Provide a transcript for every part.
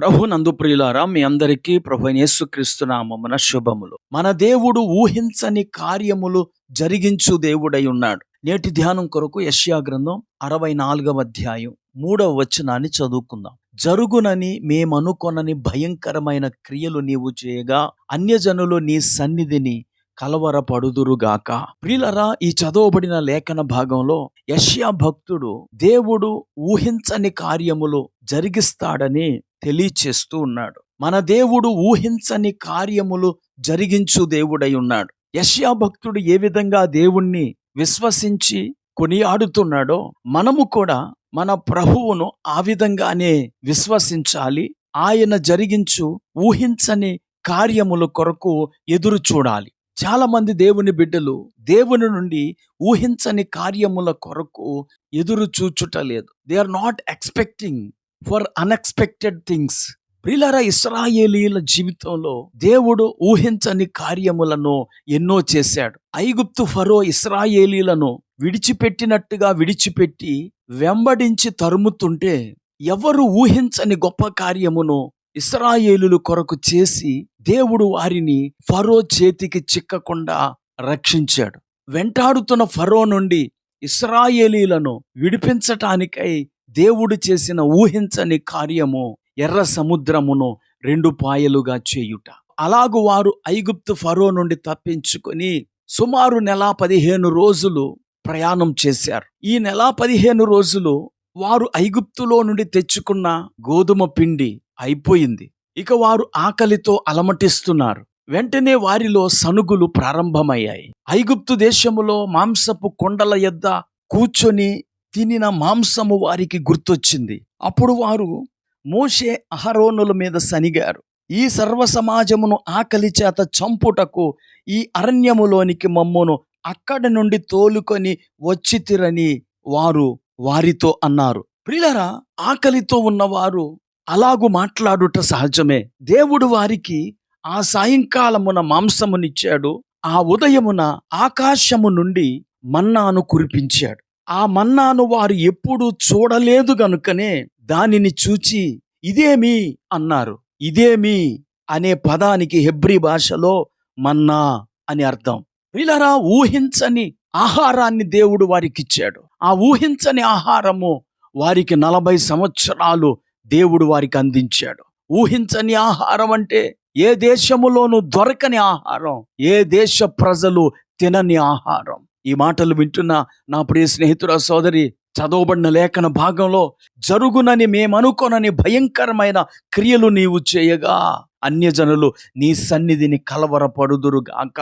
ప్రభు నందు ప్రియులారా మీ అందరికీ ప్రభు యేసుక్రీస్తునామమున శుభములు. మన దేవుడు ఊహించని కార్యములు జరిగించు దేవుడై ఉన్నాడు. నేటి ధ్యానం కొరకు యష్యా గ్రంథం అరవై నాలుగవ అధ్యాయం మూడవ వచనాన్ని చదువుకుందాం. జరుగునని మేమనుకొనని భయంకరమైన క్రియలు నీవు చేయగా అన్యజనులు నీ సన్నిధిని కలవరపడుదురుగాక. ప్రియులరా ఈ చదవబడిన లేఖన భాగంలో యష్యా భక్తుడు దేవుడు ఊహించని కార్యములు జరిగిస్తాడని తెలియచేస్తూ ఉన్నాడు. మన దేవుడు ఊహించని కార్యములు జరిగించు దేవుడై ఉన్నాడు. యష్యా భక్తుడు ఏ విధంగా దేవుణ్ణి విశ్వసించి కొనియాడుతున్నాడో మనము కూడా మన ప్రభువును ఆ విధంగానే విశ్వసించాలి. ఆయన జరిగించు ఊహించని కార్యముల కొరకు ఎదురు చూడాలి. చాలా మంది దేవుని బిడ్డలు దేవుని నుండి ఊహించని కార్యముల కొరకు ఎదురు చూచుట లేదు. They are not expecting for unexpected things. ప్రిలరా ఇస్రాయేలీల జీవితంలో దేవుడు ఊహించని కార్యములను ఎన్నో చేశాడు. ఐగుప్తు ఫరో ఇస్రాయేలీలను విడిచిపెట్టినట్టుగా విడిచిపెట్టి వెంబడించి తరుముతుంటే ఎవరు ఊహించని గొప్ప కార్యమును ఇస్రాయేలులు కొరకు చేసి దేవుడు వారిని ఫరో చేతికి చిక్కకుండా రక్షించాడు. వెంటాడుతున్న ఫరో నుండి ఇస్రాయేలీలను విడిపించటానికై దేవుడు చేసిన ఊహించని కార్యము ఎర్ర సముద్రమును రెండు పాయలుగా చేయుట. అలాగు వారు ఐగుప్తు ఫరో నుండి తప్పించుకొని సుమారు నెల పదిహేను రోజులు ప్రయాణం చేశారు. ఈ నెల పదిహేను రోజులు వారు ఐగుప్తులో నుండి తెచ్చుకున్న గోధుమ పిండి అయిపోయింది. ఇక వారు ఆకలితో అలమటిస్తున్నారు. వెంటనే వారిలో సనుగులు ప్రారంభమయ్యాయి. ఐగుప్తు దేశములో మాంసపు కొండల యొద్ద కూర్చొని తినిన మాంసము వారికి గుర్తొచ్చింది. అప్పుడు వారు మోషే అహరోనుల మీద సనిగారు. ఈ సర్వ సమాజమును ఆకలి చేత చంపుటకు ఈ అరణ్యములోనికి మమ్మును అక్కడ నుండి తోలుకొని వచ్చితిరని వారు వారితో అన్నారు. ప్రిలరా ఆకలితో ఉన్నవారు అలాగు మాట్లాడుట సహజమే. దేవుడు వారికి ఆ సాయంకాలమున మాంసమునిచ్చాడు ఆ ఉదయమున ఆకాశము నుండి మన్నాను కురిపించాడు. ఆ మన్నాను వారు ఎప్పుడూ చూడలేదు గనుకనే దానిని చూచి ఇదేమి అన్నారు. ఇదేమి అనే పదానికి హెబ్రి భాషలో మన్నా అని అర్థం. వీళ్ళరా ఊహించని ఆహారాన్ని దేవుడు వారికిచ్చాడు. ఆ ఊహించని ఆహారము వారికి నలభై సంవత్సరాలు దేవుడు వారికి అందించాడు. ఊహించని ఆహారం అంటే ఏ దేశములోనూ దొరకని ఆహారం ఏ దేశ ప్రజలు తినని ఆహారం. ఈ మాటలు వింటున్న నా ప్రియ స్నేహితుల సోదరి చదవబడిన లేఖన భాగంలో జరుగునని మేమనుకోనని భయంకరమైన క్రియలు నీవు చేయగా అన్యజనులు నీ సన్నిధిని కలవరపడుదురుగాక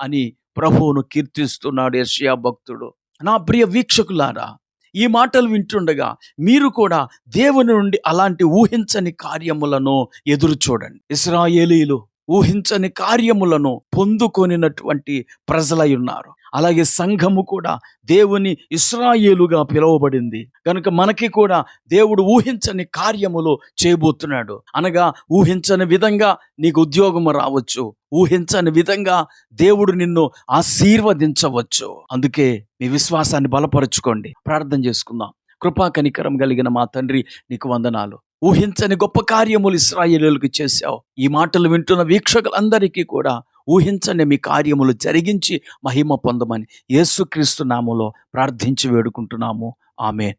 అని ప్రభువును కీర్తిస్తున్నాడు యష్యా భక్తుడు. నా ప్రియ వీక్షకులారా ఈ మాటలు వింటుండగా మీరు కూడా దేవుని నుండి అలాంటి ఊహించని కార్యములను ఎదురు చూడండి ఇస్రాయేలీలు ఊహించని కార్యములను పొందుకొనినటువంటి ప్రజలై ఉన్నారు. అలాగే సంఘము కూడా దేవుని ఇస్రాయేలుగా పిలువబడింది. కనుక మనకి కూడా దేవుడు ఊహించని కార్యములు చేయబోతున్నాడు. అనగా ఊహించని విధంగా నీకు ఉద్యోగము రావచ్చు. ఊహించని విధంగా దేవుడు నిన్ను ఆశీర్వదించవచ్చు. అందుకే మీ విశ్వాసాన్ని బలపరుచుకోండి. ప్రార్థన చేసుకుందాం. కృపా కనికరం కలిగిన మా తండ్రి నీకు వందనాలు. ఊహించని గొప్ప కార్యములు ఇస్రాయేలులకు చేశావు. ఈ మాటలు వింటున్న వీక్షకులందరికీ కూడా ఊహించని మీ కార్యములు జరిగించి మహిమ పొందమని యేసుక్రీస్తు నామంలో ప్రార్థించి వేడుకుంటున్నాము. ఆమె